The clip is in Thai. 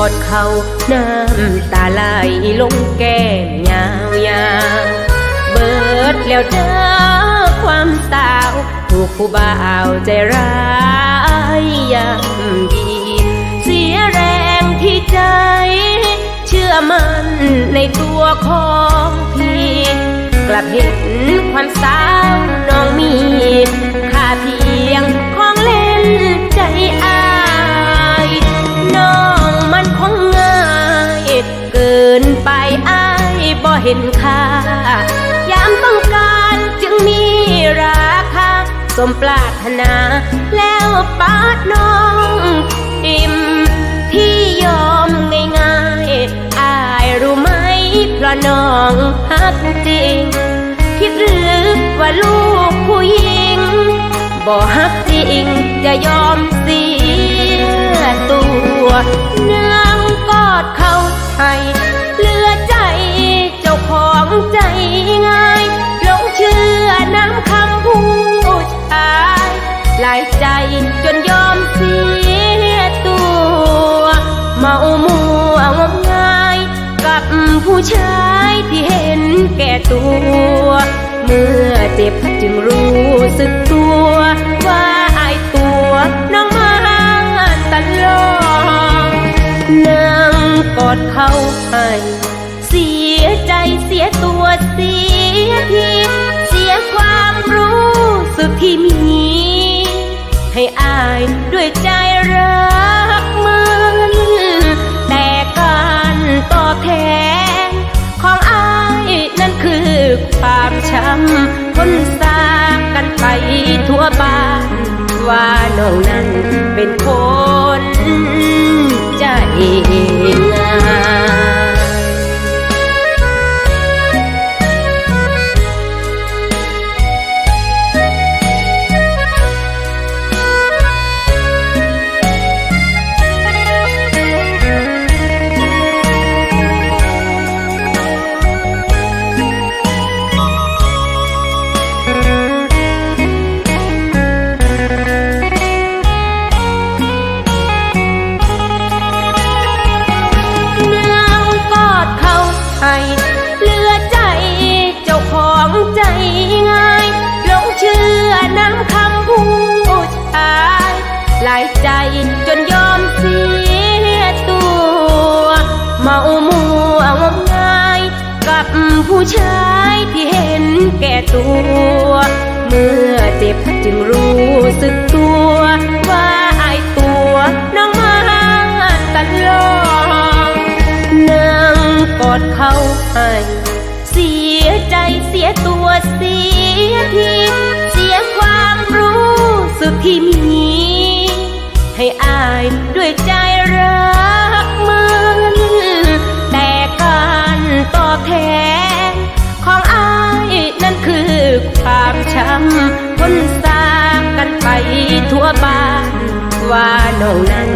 อดเขา น้ำตาไหลลงแก้มยาวยาเบิดแล้วเด้อความสาวถูกผู้บ่าวใจร้ายยำยีเสียแรงที่ใจ เชื่อมันในตัวของพี่ กลับเห็นความสาวน้องมีค่าเพียงของเล่นใจอา บ่เห็นค่ายามต้องการจึงมีราคาสมปรารถนา แล้วปาดน้องอิ่มที่ยอมง่ายๆอายรู้ไหมเพราะน้องฮักจริง คิดหรือว่าลูกผู้หญิงบ่ฮักจริงจะยอมเสียตัวนั่งกอดเขาให้ายใจจนยอมเสียตัว เมามัวงมงายกับผู้ชายที่เห็นแก่ตัว เมื่อเจ็บจึงรู้สึกตัวว่าอายตัวน้องมาตลอดนั่งกอดเขาให้เสียใจเสียตัวเสียทีเสียความรู้สึกที่มี อายด้วยใจรักมันแต่การตอบแทนของอายนั่นคือความช้ำคนสากันไปทั่วบ้านว่าน้องนั้นเป็นคน น้ำคำผู้ชายหลายใจจนยอมเสียตัว เมามัวงมงายกับผู้ชายที่เห็นแก่ตัว เมื่อเจ็บจึงรู้สึกตัวว่าไอตัวน้องมาตลอดนั่งกอดเขาให้เสียใจเสียตัวเสียที สุดที่มี ให้อายด้วยใจรักมันแต่การตอบแทนของอายนั่นคือความช้ำคนสากันไปทั่วบ้านว่าน้องนั้น